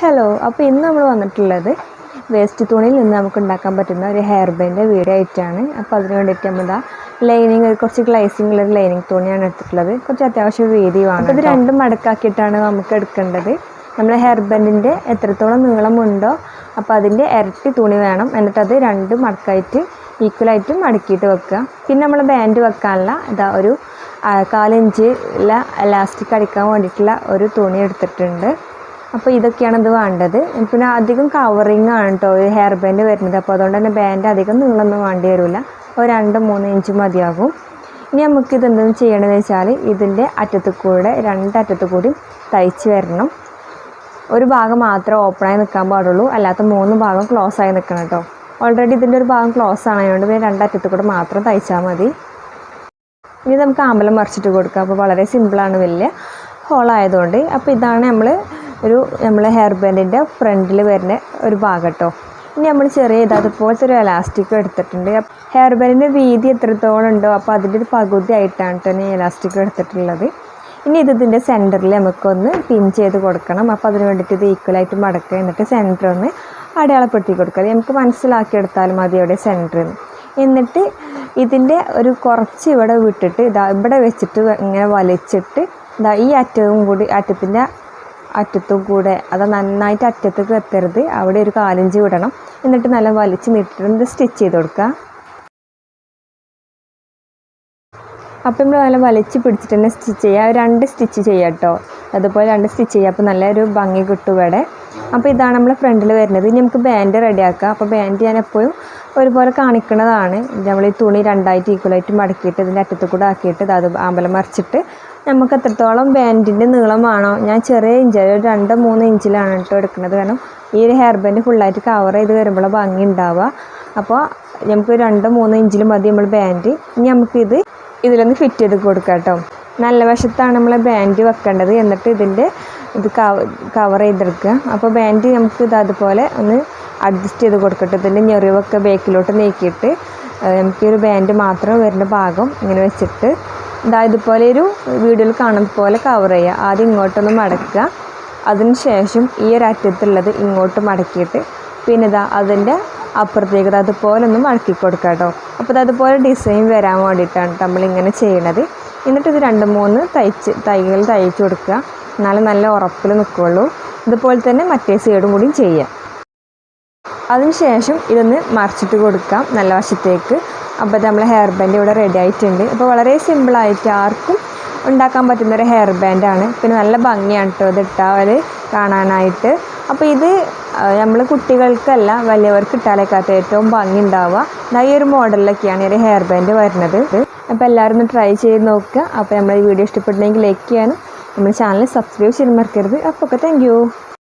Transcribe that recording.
Hello അപ്പോൾ ഇന്ന് നമ്മൾ വന്നിട്ടുള്ളത് വേസ്റ്റ് തുണിയിൽ നിന്ന് നമുക്ക് ഉണ്ടാക്കാൻ പറ്റുന്ന ഒരു ഹെയർ ബാൻഡ് വീഡിയോ ആയിട്ടാണ്. അപ്പോൾ അതിന് വേണ്ടിയിട്ട് നമ്മൾ ഇതാ ലൈനിങ് കുറച്ച് ഗ്ലൈസിംഗ് ഉള്ള ഒരു ലൈനിങ് തുണിയാണ് എടുത്തിട്ടുള്ളത്. കുറച്ച് അത്യാവശ്യം വീതിയുമാണ് അപ്പോൾ ഇത് രണ്ടും മടക്കാക്കിയിട്ടാണ് നമുക്ക് എടുക്കേണ്ടത്. നമ്മൾ ഹെയർ ബാൻഡിന്റെ എത്രത്തോളം നീളമുണ്ടോ അപ്പോൾ അതിന്റെ ഇരട്ടി തുണി വേണം. എന്നിട്ട് അത് രണ്ട് മടക്കായിട്ട് ഈക്വലായിട്ട് മടക്കിയിട്ട് വെക്കുക. പിന്നെ നമ്മൾ ബാൻഡ് വെക്കാനുള്ള ഇതാ ഒരു ആ, കാലിഞ്ച് ഉള്ള എലാസ്റ്റിക് അടിക്കാൻ വേണ്ടിയിട്ടുള്ള ഒരു തുണി എടുത്തിട്ടുണ്ട്. അപ്പോൾ ഇതൊക്കെയാണ് ഇത് വേണ്ടത്. പിന്നെ അധികം കവറിങ് ആണ് കേട്ടോ ഹെയർ ബാൻഡ് വരുന്നത്. അപ്പോൾ അതുകൊണ്ട് തന്നെ ബാൻഡ് അധികം നീളമൊന്നും വേണ്ടി വരില്ല ഒരു രണ്ട് മൂന്ന് ഇഞ്ച് മതിയാകും. ഇനി നമുക്ക് ഇതെന്തെന്ന് ചെയ്യണമെന്ന് വെച്ചാൽ ഇതിന്റെ അറ്റത്ത് കൂടെ രണ്ടറ്റത്ത് കൂടി തയ്ച്ച് വരണം. ഒരു ഭാഗം മാത്രമേ ഓപ്പണായി നിൽക്കാൻ പാടുള്ളൂ. അല്ലാത്ത മൂന്ന് ഭാഗം ക്ലോസ് ആയി നിൽക്കണം കേട്ടോ ഓൾറെഡി ഇതിന്റെ ഒരു ഭാഗം ക്ലോസ് ആണ്. അതുകൊണ്ട് പിന്നെ രണ്ടറ്റത്ത് കൂടെ മാത്രം തയ്ച്ചാൽ മതി. ഇനി നമുക്ക് ആമ്പലം മറിച്ചിട്ട് കൊടുക്കാം. അപ്പോൾ വളരെ സിമ്പിളാണ് വലിയ ഹോളായതുകൊണ്ട് അപ്പോൾ ഇതാണ് നമ്മൾ ഒരു നമ്മളെ ഹെയർ ബാൻഡിന്റെ ഫ്രണ്ടിൽ വരുന്ന ഒരു ഭാഗം കേട്ടോ ഇനി നമ്മൾ ചെറിയ ഇത് അതുപോലത്തെ ഒരു എലാസ്റ്റിക് എടുത്തിട്ടുണ്ട്. ഹെയർ ബാൻഡിന്റെ വീതി എത്രത്തോളം ഉണ്ടോ അപ്പോൾ അതിന്റെ ഒരു പകുതി ആയിട്ടാണ് ഈ എലാസ്റ്റിക് എടുത്തിട്ടുള്ളത്. ഇനി ഇത് ഇതിന്റെ സെന്ററിൽ നമുക്കൊന്ന് പിൻ ചെയ്ത് കൊടുക്കണം. അപ്പോൾ അതിന് വേണ്ടിയിട്ട് ഇത് ഈക്വലായിട്ട് മടക്കുക. എന്നിട്ട് സെന്റർ ഒന്ന് അടയാളപ്പെടുത്തി കൊടുക്കുക. നമുക്ക് മനസ്സിലാക്കിയെടുത്താൽ മതി അവിടെ സെന്ററിൽ എന്നിട്ട് ഇതിന്റെ ഒരു കുറച്ച് ഇവിടെ വിട്ടിട്ട് ഇതാ ഇവിടെ വെച്ചിട്ട് ഇങ്ങനെ വലിച്ചിട്ട് ഇതാ ഈ അറ്റവും കൂടി അറ്റത്തിന്റെ അറ്റത്തും കൂടെ അത് നന്നായിട്ട് അറ്റത്തേക്ക് എത്തരുത്. അവിടെ ഒരു കാലഞ്ചി വിടണം. എന്നിട്ട് നല്ല വലിച്ച് നീട്ടിട്ട് സ്റ്റിച്ച് ചെയ്ത് കൊടുക്കുക. അപ്പം നമ്മൾ നല്ല വലിച്ച് പിടിച്ചിട്ട് തന്നെ സ്റ്റിച്ച് ചെയ്യുക. രണ്ട് സ്റ്റിച്ച് ചെയ്യാം കേട്ടോ. അതുപോലെ രണ്ട് സ്റ്റിച്ച് ചെയ്യുക. അപ്പോൾ നല്ലൊരു ഭംഗി കിട്ടും ഇവിടെ. അപ്പോൾ ഇതാണ് നമ്മൾ ഫ്രണ്ടിൽ വരുന്നത്. ഇനി നമുക്ക് ബാൻഡ് റെഡിയാക്കാം അപ്പോൾ ബാൻഡ് ഞാൻ എപ്പോഴും ഒരുപോലെ കാണിക്കുന്നതാണ്. നമ്മൾ ഈ തുണി രണ്ടായിട്ട് ഈക്വലായിട്ട് മടക്കിയിട്ട് ഇതിന്റെ അറ്റത്ത് കൂടെ ആക്കിയിട്ട് അത് അമ്പലം മറിച്ചിട്ട് നമുക്ക് എത്രത്തോളം ബാൻഡിന്റെ നീളമാണോ ഞാൻ ചെറിയ ഇഞ്ച് ഒരു രണ്ട് മൂന്ന് ഇഞ്ചിലാണ് കേട്ടോ എടുക്കുന്നത്. കാരണം ഈ ഒരു ഹെയർ ബാൻഡ് ഫുള്ളായിട്ട് കവർ ചെയ്ത് വരുമ്പോൾ ഭംഗി ഉണ്ടാവുക. അപ്പോൾ നമുക്ക് രണ്ട് മൂന്ന് ഇഞ്ചിൽ മതി നമ്മൾ ബാൻഡ് ഇനി നമുക്കിത് ഇതിലൊന്ന് ഫിറ്റ് ചെയ്ത് കൊടുക്കാം കേട്ടോ. നല്ല വശത്താണ് നമ്മൾ ബാൻഡ് വെക്കേണ്ടത്. എന്നിട്ട് ഇതിന്റെ ഇത് കവർ ചെയ്തെടുക്കുക. അപ്പോൾ ബാൻഡ് നമുക്ക് ഇത് അതുപോലെ ഒന്ന് അഡ്ജസ്റ്റ് ചെയ്ത് കൊടുക്കട്ടെ. ഇതിന്റെ ഞെറിവൊക്കെ ബേക്കിലോട്ട് നീക്കിയിട്ട് നമുക്ക് ഒരു ബാൻഡ് മാത്രം വരുന്ന ഭാഗം ഇങ്ങനെ വെച്ചിട്ട് ഇതാ ഇതുപോലെ ഒരു വീഡിയോയിൽ കാണുന്ന പോലെ കവർ ചെയ്യുക. ആദ്യം ഇങ്ങോട്ടൊന്ന് മടക്കുക. അതിന് ശേഷം ഈ ഒരു അറ്റത്തുള്ളത് ഇങ്ങോട്ട് മടക്കിയിട്ട് പിന്നെ ഇതാ അതിന്റെ അപ്പുറത്തേക്ക് അതുപോലെ ഒന്ന് മടക്കി കൊടുക്കുക കേട്ടോ. അപ്പോൾ ഇത് അതുപോലെ ഡിസൈൻ വരാൻ വേണ്ടിയിട്ടാണ് നമ്മളിങ്ങനെ ചെയ്യണത്. എന്നിട്ട് ഇത് രണ്ട് മൂന്ന് തയ്ച്ച് തൈകൾ തയ്ച്ച് കൊടുക്കുക. എന്നാലും നല്ല ഉറപ്പിൽ നിൽക്കുകയുള്ളൂ ഇതുപോലെ തന്നെ മറ്റേ സൈഡും കൂടിയും ചെയ്യാം. അതിനുശേഷം ഇതൊന്ന് മറിച്ചിട്ട് കൊടുക്കാം നല്ല വശത്തേക്ക്. അപ്പോൾ നമ്മൾ ഹെയർ ബാൻഡ് ഇവിടെ റെഡി ആയിട്ടുണ്ട്. അപ്പോൾ വളരെ സിമ്പിളായിട്ട് ആർക്കും ഉണ്ടാക്കാൻ പറ്റുന്ന ഒരു ഹെയർ ബാൻഡാണ് പിന്നെ നല്ല ഭംഗിയാണ് കേട്ടോ ഇത് ഇട്ടാൽ കാണാനായിട്ട്. അപ്പോൾ ഇത് നമ്മൾ കുട്ടികൾക്കല്ല വലിയവർക്ക് ഇട്ടാലേക്കാത്ത ഏറ്റവും ഭംഗി ഉണ്ടാവുക. എന്നാൽ ഈ ഒരു മോഡലിലൊക്കെയാണ് ഒരു ഹെയർ ബാൻഡ് വരുന്നത്. അപ്പോൾ എല്ലാവരും ഒന്ന് ട്രൈ ചെയ്ത് നോക്കുക. അപ്പോൾ നമ്മൾ ഈ വീഡിയോ ഇഷ്ടപ്പെട്ടിട്ടുണ്ടെങ്കിൽ ലൈക്ക് ചെയ്യാനും നമ്മുടെ ചാനൽ സബ്സ്ക്രൈബ് ചെയ്യാൻ മറക്കരുത്. അപ്പോൾ ഒക്കെ താങ്ക്